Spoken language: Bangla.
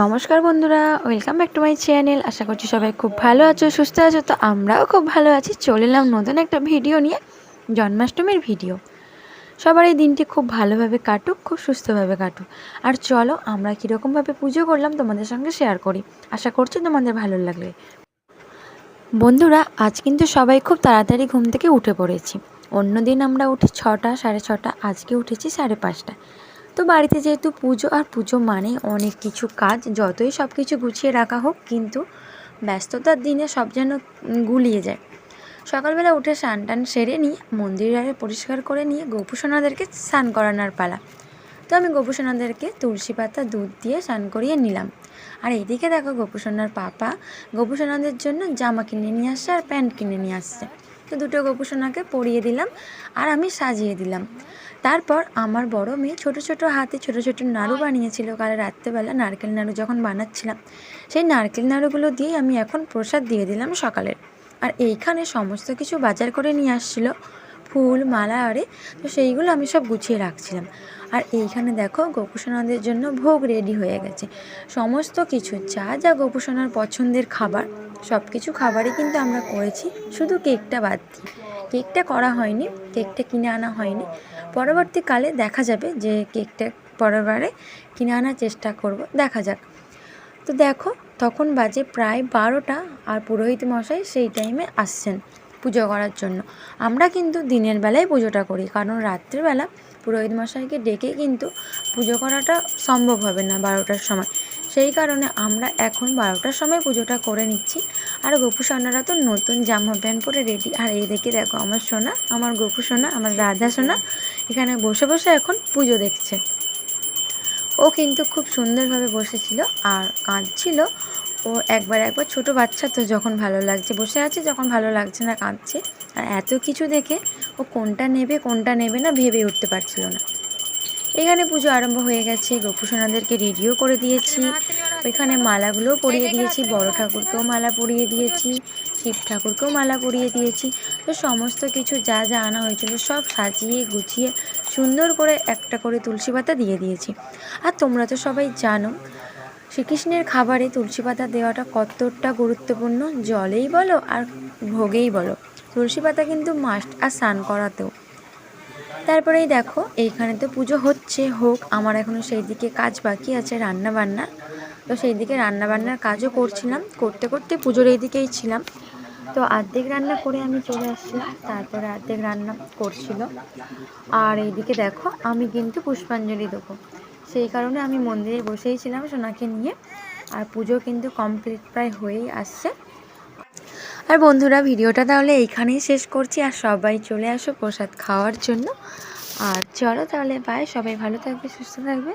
নমস্কার বন্ধুরা, welcome back to my channel. আশা করছি সবাই খুব ভালো আছো, সুস্থ আছো। তো আমরাও খুব ভালো আছি। চলে এলাম নতুন একটা ভিডিও নিয়ে, জন্মাষ্টমীর ভিডিও। সবার এই দিনটি খুব ভালোভাবে কাটুক, খুব সুস্থভাবে কাটুক। আর চলো, আমরা কীরকমভাবে পুজো করলাম তোমাদের সঙ্গে শেয়ার করি। আশা করছি তোমাদের ভালো লাগবে। বন্ধুরা, আজ কিন্তু সবাই খুব তাড়াতাড়ি ঘুম থেকে উঠে পড়েছি। অন্য দিন আমরা উঠি ছটা, সাড়ে ছটা, আজকে উঠেছি সাড়ে পাঁচটা। তো বাড়িতে যেহেতু পুজো, আর পুজো মানে অনেক কিছু কাজ, যতই সব কিছু গুছিয়ে রাখা হোক, কিন্তু ব্যস্ততার দিনে সব যেন গুলিয়ে যায়। সকালবেলা উঠে স্নান টান সেরে নিয়ে মন্দিরের আগে পরিষ্কার করে নিয়ে গোপুসোনাদেরকে স্নান করানোর পালা। তো আমি গোপুসোনাদেরকে তুলসী পাতা, দুধ দিয়ে স্নান করিয়ে নিলাম। আর এইদিকে দেখো গোপুসোনার পাপা গোপুসোনাদের জন্য জামা কিনে নিয়ে আসছে আর প্যান্ট কিনে নিয়ে আসছে। তো দুটো গোপুসোনাকে পরিয়ে দিলাম আর আমি সাজিয়ে দিলাম। তারপর আমার বড় মেয়ে ছোট ছোট হাতে ছোট ছোট নাড়ু বানিয়েছিল কাল রাত্রেবেলা নারকেল নাড়ু যখন বানাচ্ছিলাম। সেই নারকেল নাড়ুগুলো দিয়ে আমি এখন প্রসাদ দিয়ে দিলাম সকালের। আর এইখানে সমস্ত কিছু বাজার করে নিয়ে আসছিল, ফুল, মালা, আরে, তো সেইগুলো আমি সব গুছিয়ে রাখছিলাম। আর এইখানে দেখো গোপুসোনাদের জন্য ভোগ রেডি হয়ে গেছে। সমস্ত কিছু, যা যা গোপুসোনার পছন্দের খাবার সব কিছু খাবারই কিন্তু আমরা করেছি, শুধু কেকটা বাদ দিয়ে কেকটা করা হয়নি, কেকটা কিনে আনা হয়নি। পরবর্তীকালে দেখা যাবে যে কেকটা পরেরবারে কিনে আনার চেষ্টা করব, দেখা যাক। তো দেখো, তখন বাজে প্রায় বারোটা আর পুরোহিত মশাই সেই টাইমে আসছেন পুজো করার জন্য। আমরা কিন্তু দিনের বেলায় পুজোটা করি, কারণ রাত্রিবেলা পুরোহিত মশাইকে ডেকে কিন্তু পুজো করাটা সম্ভব হবে না বারোটার সময়। সেই কারণে আমরা এখন বারোটার সময় পুজোটা করে নিচ্ছি। আর গপু সোনারা তো নতুন জামা প্যান্ট পরে রেডি আর এই দেখে দেখো আমার সোনা আমার গপু সোনা আমার রাধা সোনা এখানে বসে বসে এখন পুজো দেখছে। ও কিন্তু খুব সুন্দরভাবে বসেছিল আর কাঁদছিল। ও একবার একবার ছোট বাচ্চা তো যখন ভালো লাগছে বসে আছে যখন ভালো লাগছে না কাঁদছে। আর এত কিছু দেখে ও কোনটা নেবে কোনটা নেবে না ভেবে উঠতে পারছিল না। এখানে পুজো আরম্ভ হয়ে গেছে। গোপুসোনাদেরকে রেডিও করে দিয়েছি। ওইখানে মালাগুলোও পরিয়ে দিয়েছি, বড় ঠাকুরকেও মালা পরিয়ে দিয়েছি, শিব ঠাকুরকেও মালা পরিয়ে দিয়েছি। তো সমস্ত কিছু যা যা আনা হয়েছিল সব সাজিয়ে, গুছিয়ে, সুন্দর করে একটা করে তুলসী পাতা দিয়ে দিয়েছি। আর তোমরা তো সবাই জানো, শ্রীকৃষ্ণের খাবারে তুলসী পাতা দেওয়াটা কতটা গুরুত্বপূর্ণ। জলেই বলো আর ভোগেই বলো। তুলসী পাতা কিন্তু মাস্ট আর স্নান করাতেও। তারপরেই দেখো, এইখানে তো পুজো হচ্ছে, হোক, আমার এখনও সেই দিকে কাজ বাকি আছে রান্না বান্না তো সেই দিকে রান্না বান্নার কাজও করছিলাম, করতে করতে পুজোর এই দিকেই ছিলাম। তো অর্ধেক রান্না করে আমি চলে আসছিলাম তারপরে অর্ধেক রান্না করছিল। আর এইদিকে দেখো, আমি কিন্তু পুষ্পাঞ্জলি দেবো। সেই কারণে আমি মন্দিরে বসেই ছিলাম সোনাকে নিয়ে, আর পুজো কিন্তু কমপ্লিট প্রায় হয়েই আসছে। আর বন্ধুরা, ভিডিওটা তাহলে এইখানেই শেষ করছি। আর সবাই চলে আসো প্রসাদ খাওয়ার জন্য। আর চলো তাহলে বাই সবাই ভালো থাকবে, সুস্থ থাকবে।